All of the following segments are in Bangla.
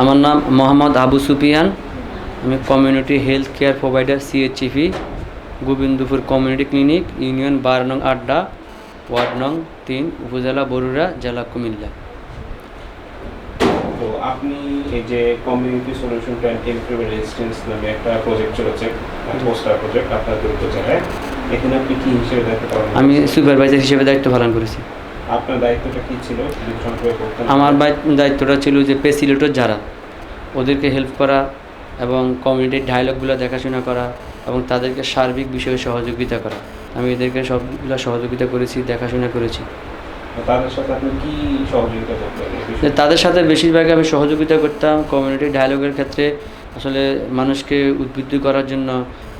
আমার নাম মোহাম্মদ আবু সুফিয়ান। আমি community health care provider CHCP Gobindapur community clinic union বারো নং আড্ডা ওয়ার্ড নং তিন উপজেলা বরুড়া জেলা কুমিল্লা। তো আপনি এই যে community solution to anti resistance নামে একটা প্রজেক্ট চলেছে পোস্টার প্রজেক্ট আপনার দুর্গ জেলায় এখানে আপনি কি হিসেবে দায়িত্ব পালন আমি সুপারভাইজার হিসেবে দায়িত্ব পালন করেছি। আপনার দায়িত্বটা কি ছিল? আমার দায়িত্বটা ছিল যে পেসিলেটর যারা ওদেরকে হেল্প করা এবং কমিউনিটির ডায়লগগুলো দেখাশোনা করা এবং তাদেরকে সার্বিক বিষয়ে সহযোগিতা করা। আমি এদেরকে সবগুলো সহযোগিতা করেছি দেখাশোনা করেছি। তাদের সাথে আপনি কি সহযোগিতা করতেন? তাদের সাথে বেশিরভাগ আমি সহযোগিতা করতাম কমিউনিটি ডায়ালগের ক্ষেত্রে আসলে মানুষকে উদ্বুদ্ধ করার জন্য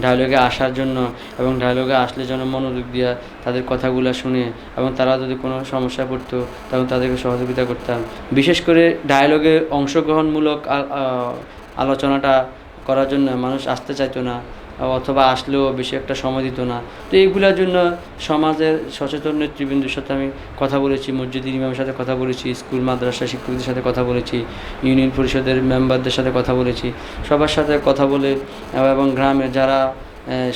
ডায়ালগে আসার জন্য এবং ডায়লগে আসলে যেন মনোযোগ দিয়া তাদের কথাগুলো শুনে এবং তারা যদি কোনো সমস্যা পড়তো, তখন তাদেরকে সহযোগিতা করতাম। বিশেষ করে ডায়লগে অংশগ্রহণমূলক আলোচনাটা করার জন্য মানুষ আসতে চাইতো না। অথবা আসলেও বেশি একটা সময় দিত না। তো এইগুলোর জন্য সমাজের সচেতন নেতৃবৃন্দের সাথে আমি কথা বলেছি, মসজিদের ইমামের সাথে কথা বলেছি, স্কুল, মাদ্রাসা শিক্ষকদের সাথে কথা বলেছি, ইউনিয়ন পরিষদের মেম্বারদের সাথে কথা বলেছি। সবার সাথে কথা বলে এবং গ্রামে যারা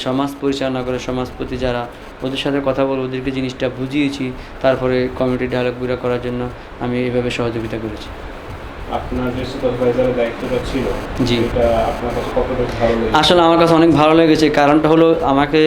সমাজ পরিচালনা করে সমাজপতি যারা, ওদের সাথে কথা বলে, ওদেরকে জিনিসটা বুঝিয়েছি, তারপরে কমিউনিটি ডায়ালগুলো করার জন্য আমি এইভাবে সহযোগিতা করেছি। আপনার যে সুপারভাইজারের দায়িত্বটা ছিল জি। এটা আপনার কাছে কতটা ভালো লেগেছে? আসলে আমার কাছে অনেক ভালো লেগেছে। কারণটা হলো আমাকে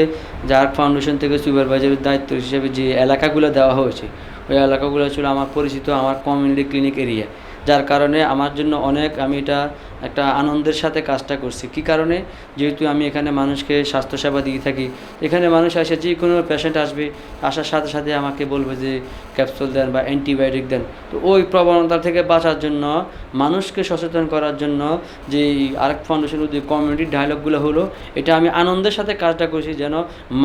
জার্ক ফাউন্ডেশন থেকে সুপারভাইজারের দায়িত্ব হিসেবে যে এলাকাগুলো দেওয়া হয়েছে ওই এলাকাগুলো ছিল আমার পরিচিত আমার কমিউনিটি ক্লিনিক এরিয়া যার কারণে আমার জন্য অনেক আমি এটা একটা আনন্দের সাথে কাজটা করছি। কী কারণে? যেহেতু আমি এখানে মানুষকে স্বাস্থ্যসেবা দিয়ে থাকি, এখানে মানুষ আসে যে কোনো পেশেন্ট আসবে, আসার সাথে সাথে আমাকে বলবে যে ক্যাপসুল দেন বা অ্যান্টিবায়োটিক দেন। তো ওই প্রবণতা থেকে বাঁচার জন্য, মানুষকে সচেতন করার জন্য যে আরেক ফাউন্ডেশনের যে কমিউনিটি ডায়লগগুলো হলো, এটা আমি আনন্দের সাথে কাজটা করছি যেন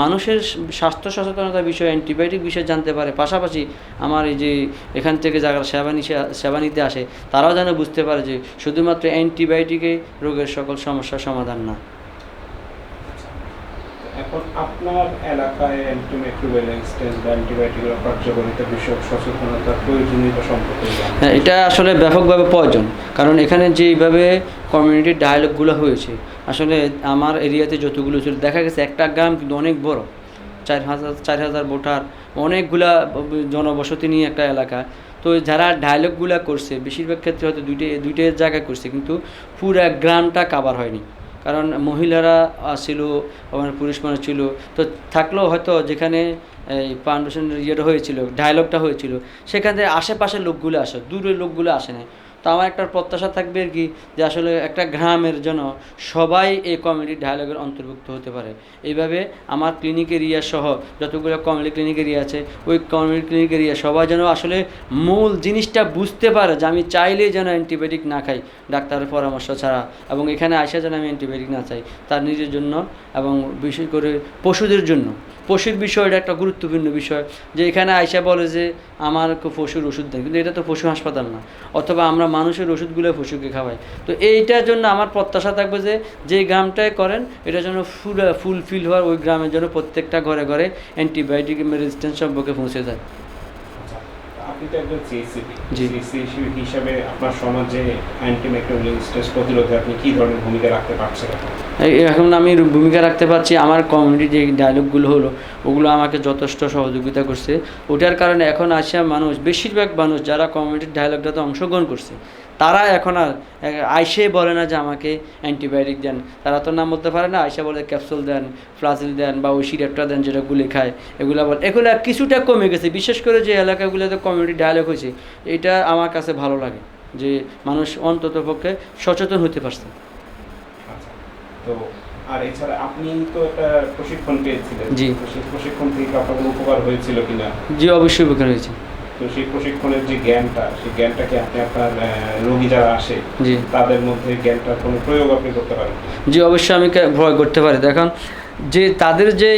মানুষের স্বাস্থ্য সচেতনতার বিষয়ে অ্যান্টিবায়োটিক বিষয়ে জানতে পারে। পাশাপাশি আমার এই যে এখান থেকে যারা সেবা নিশে সেবা নিতে আসে, তারাও যেন বুঝতে পারে যে শুধুমাত্র অ্যান্টিবায়োটিকে রোগের সকল সমস্যার সমাধান না। এখন আপনার এলাকায় অ্যান্টিমাইক্রোবিয়াল রেজিস্ট্যান্স বা অ্যান্টিবায়োটিকের কার্যকারিতা বিষয়ক সচেতনতার প্রয়োজনীয়তা সম্পর্কে হ্যাঁ এটা আসলে ব্যাপকভাবে প্রয়োজন। কারণ এখানে যেইভাবে কমিউনিটি ডায়ালগগুলো হয়েছে আসলে আমার এরিয়াতে যতগুলো ছিল দেখা গেছে একটা গ্রাম কিন্তু অনেক বড়। চার হাজার চার হাজার ভোটার অনেকগুলা জনবসতি নিয়ে একটা এলাকা। তো যারা ডায়লগুলো করছে, বেশিরভাগ ক্ষেত্রে হয়তো দুইটে দুইটে জায়গায় করছে, কিন্তু পুরা গ্রামটা কাবার হয়নি। কারণ মহিলারা ছিল আমার পুরুষ মানুষ ছিল, তো থাকলেও হয়তো যেখানে, এই ফাউন্ডেশনের ইয়েটা হয়েছিল ডায়লগটা হয়েছিল, সেখান থেকে আশেপাশের লোকগুলো আসে, দূরের লোকগুলো আসে না তো আমার একটা প্রত্যাশা থাকবে আর কি যে আসলে একটা গ্রামের জন্য সবাই এই কমিউনিটি ডায়ালগের অন্তর্ভুক্ত হতে পারে। এইভাবে আমার ক্লিনিক এরিয়া সহ যতগুলো কমিউনিটি ক্লিনিক এরিয়া আছে, ওই কমিউনিটি ক্লিনিক এরিয়া সবাই যেন আসলে মূল জিনিসটা বুঝতে পারে যে আমি চাইলেই যেন অ্যান্টিবায়োটিক না খাই ডাক্তারের পরামর্শ ছাড়া এবং এখানে আসা যেন আমি অ্যান্টিবায়োটিক না চাই তার নিজের জন্য এবং বিশেষ করে পশুদের জন্য। পশুর বিষয়টা একটা গুরুত্বপূর্ণ বিষয় যে এখানে আয়সা বলে যে আমার পশুর ওষুধ দেয়। কিন্তু এটা তো পশু হাসপাতাল না। অথবা আমরা মানুষের ওষুধগুলো পশুকে খাওয়াই তো এইটার জন্য আমার প্রত্যাশা থাকবে যে যে গ্রামটায় করেন এটা যেন ফুল ফুলফিল হওয়ার ওই গ্রামের জন্য প্রত্যেকটা ঘরে ঘরে অ্যান্টিবায়োটিক রেজিস্ট্যান্স সম্পর্কে পৌঁছে যায়। আপনি তো একজন সিএসসিপি জি। সিএসসি হিসাবে আপনার সমাজে অ্যান্টিমাইক্রোবিয়াল রেজিস্ট্যান্স প্রতিরোধে আপনি কি ধরনের ভূমিকা রাখতে পারছেন এখন আমি ভূমিকা রাখতে পারছি আমার কমিউনিটি যে ডায়লগগুলো হলো ওগুলো আমাকে যথেষ্ট সহযোগিতা করছে ওটার কারণে এখন আসিয়া মানুষ বেশিরভাগ মানুষ যারা কমিউনিটির ডায়লগটাতে অংশগ্রহণ করছে তারা এখন আর আইসে বলে না যে আমাকে অ্যান্টিবায়োটিক দেন। তারা তো নাম বলতে পারে না আইসা বলে ক্যাপসুল দেন ফ্লাজিল দেন বা ওই সিরাপটা দেন যেটা গুলি খায় এগুলো বলে। এগুলো কিছুটা কমে গেছে বিশেষ করে যে এলাকাগুলোতে কমিউনিটি ডায়ালগ হয়েছে এটা আমার কাছে ভালো লাগে যে মানুষ অন্তত পক্ষে সচেতন হতে পারছে। আচ্ছা তো আর এছাড়া আপনি তো একটা প্রশিক্ষণ পেয়েছিলেন। জি। প্রশিক্ষণ থেকে আপনার কোনো উপকার হয়েছিল কিনা? যে অবশ্যই উপকার হয়েছে। তো সেই প্রশিক্ষণের যে জ্ঞানটা সেই জ্ঞানটাকে আপনি আপনার রোগী যারা আসে তাদের মধ্যে জ্ঞানটার কোনো প্রয়োগ আপনি করতে পারেন জি অবশ্যই আমি ভয় করতে পারি। দেখুন যে তাদের যে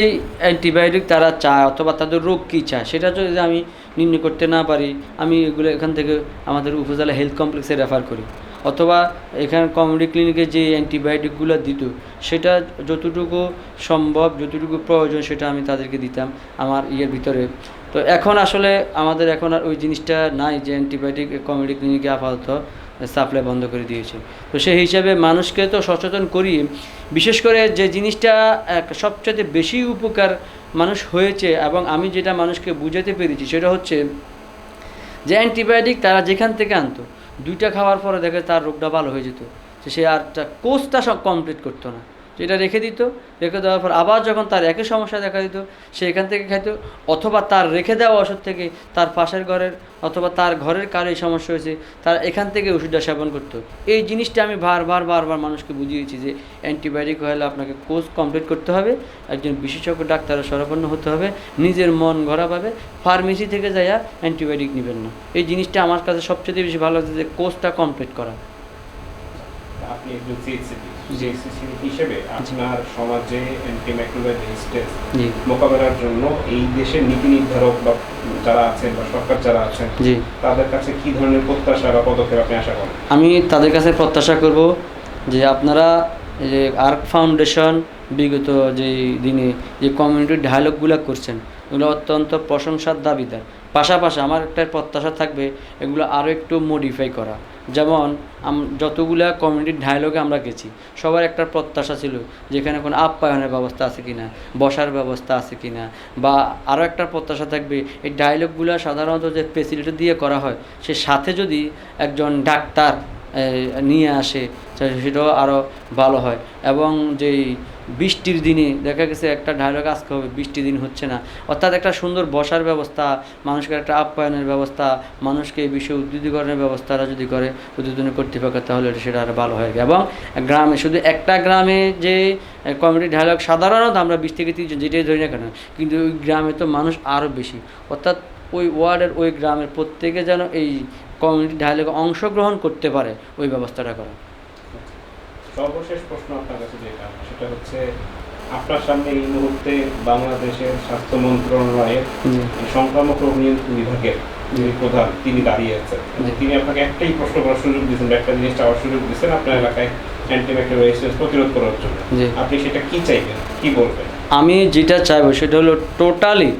অ্যান্টিবায়োটিক তারা চায় অথবা তাদের রোগ কী চায় সেটা যদি আমি নির্ণয় করতে না পারি আমি এগুলো এখান থেকে আমাদের উপজেলা হেলথ কমপ্লেক্সে রেফার করি। অথবা এখানে কমিউনিটি ক্লিনিকে যে অ্যান্টিবায়োটিকগুলো দিত সেটা যতটুকু সম্ভব যতটুকু প্রয়োজন সেটা আমি তাদেরকে দিতাম। আমার ইয়ের ভিতরে তো এখন আসলে আমাদের এখন আর ওই জিনিসটা নাই যে অ্যান্টিবায়োটিক কমেডি ক্লিনিকে আপাতত সাপ্লাই বন্ধ করে দিয়েছে। তো সেই হিসাবে মানুষকে তো সচেতন করি। বিশেষ করে যে জিনিসটা সবচেয়ে বেশি উপকার মানুষ হয়েছে এবং আমি যেটা মানুষকে বুঝাতে পেরেছি সেটা হচ্ছে যে অ্যান্টিবায়োটিক তারা যেখান থেকে আনতো, দুইটা খাওয়ার পরে দেখে তার রোগটা ভালো হয়ে যেত। সে আর কোর্সটা সব কমপ্লিট করতো না। যেটা রেখে দিত। রেখে দেওয়ার পর আবার যখন তার একই সমস্যা দেখা দিত, সে এখান থেকে খাইত অথবা তার রেখে দেওয়া ওষুধ থেকে তার পাশের ঘরের অথবা তার ঘরের কারও এই সমস্যা হয়েছে, তার এখান থেকে ওষুধটা সেবন করতো। এই জিনিসটা আমি বারবার বারবার মানুষকে বুঝিয়েছি যে অ্যান্টিবায়োটিক হলে আপনাকে কোর্স কমপ্লিট করতে হবে, একজন বিশেষজ্ঞ ডাক্তারের সরাপন্ন হতে হবে, নিজের মন ঘোরাভাবে ফার্মেসি থেকে যাইয়া অ্যান্টিবায়োটিক নেবেন না। এই জিনিসটা আমার কাছে সবচেয়ে বেশি ভালো লাগছে যে কোর্সটা কমপ্লিট করা। আপনি একজন সিএসসি হিসেবে আপনার সমাজে অ্যান্টিমাইক্রোবিয়াল রেজিস্ট্যান্স মোকাবেলার জন্য এই দেশের নীতি নির্ধারক বা যারা আছেন বা সরকার যারা আছেন তাদের কাছে কি ধরনের প্রত্যাশা বা পদক্ষেপ আপনি আশা করেন? আমি তাদের কাছে প্রত্যাশা করব যে আপনারা যে আর্ক ফাউন্ডেশন বিগত যে দিনে যে কমিউনিটি ডায়ালগগুলো করছেন এগুলো অত্যন্ত প্রশংসার দাবিদার। পাশাপাশি আমার একটা প্রত্যাশা থাকবে এগুলো আরও একটু মডিফাই করা। যেমন যতগুলা কমিউনিটির ডায়ালগে আমরা গেছি, সবার একটা প্রত্যাশা ছিল যেখানে কোনো আপ্যায়নের ব্যবস্থা আছে কিনা, বসার ব্যবস্থা আছে কিনা, বা আরও একটা প্রত্যাশা থাকবে, এই ডায়ালগগুলো সাধারণত যে ফেসিলিটি দিয়ে করা হয়, সে সাথে যদি একজন ডাক্তার নিয়ে আসে সেটাও আরও ভালো হয়। এবং যেই বৃষ্টির দিনে দেখা গেছে একটা ডায়লগ আজকে হবে বৃষ্টির দিন হচ্ছে না। অর্থাৎ একটা সুন্দর বসার ব্যবস্থা, মানুষকে একটা আপ্যায়নের ব্যবস্থা, মানুষকে এই বিষয়ে উদ্যোগীকরণের ব্যবস্থাটা যদি করে উদ্বোধন কর্তৃপক্ষ, তাহলে সেটা আরও ভালো হয় এবং গ্রামে, শুধু একটা গ্রামে যে কমিউনিটি ডায়লগ সাধারণত আমরা বিশ থেকে তিরিশ যেটাই ধরি না কেন, কিন্তু ওই গ্রামে তো মানুষ আরও বেশি। অর্থাৎ ওই ওয়ার্ডের ওই গ্রামের প্রত্যেকে যেন এই কমিউনিটি ডায়ালগে অংশগ্রহণ করতে পারে ওই ব্যবস্থাটা করা। সর্বশেষ প্রশ্ন আপনার কাছে যেটা সেটা হচ্ছে আপনার সামনে এই মুহূর্তে বাংলাদেশের স্বাস্থ্য মন্ত্রণালয়ের সংক্রামক রোগ নিয়ন্ত্রণ বিভাগের যিনি প্রধান তিনি দাঁড়িয়ে আছেন। তিনি আপনাকে একটাই প্রশ্ন করার সুযোগ দিয়েছেন একটা জিনিস চাওয়ার সুযোগ দিয়েছেন আপনার এলাকায় অ্যান্টিব্যাকটেরিয়াল রেজিস্ট্যান্স প্রতিরোধ করার জন্য। আপনি সেটা কি চাইবেন? কি বলবেন? আমি যেটা চাইব সেটা হলো টোটালি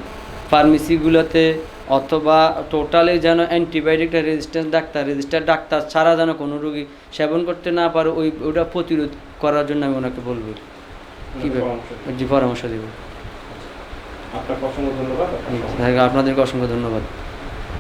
ফার্মেসিগুলোতে অথবা টোটালি যেন অ্যান্টিবায়োটিকটা রেজিস্ট্যান্স ডাক্তার রেজিস্টার ডাক্তার ছাড়া যেন কোনো রুগী সেবন করতে না পারো ওই ওটা প্রতিরোধ করার জন্য আমি ওনাকে বলব। কীভাবে পরামর্শ। দেবো। ধন্যবাদ। আপনাদেরকে অসংখ্য ধন্যবাদ।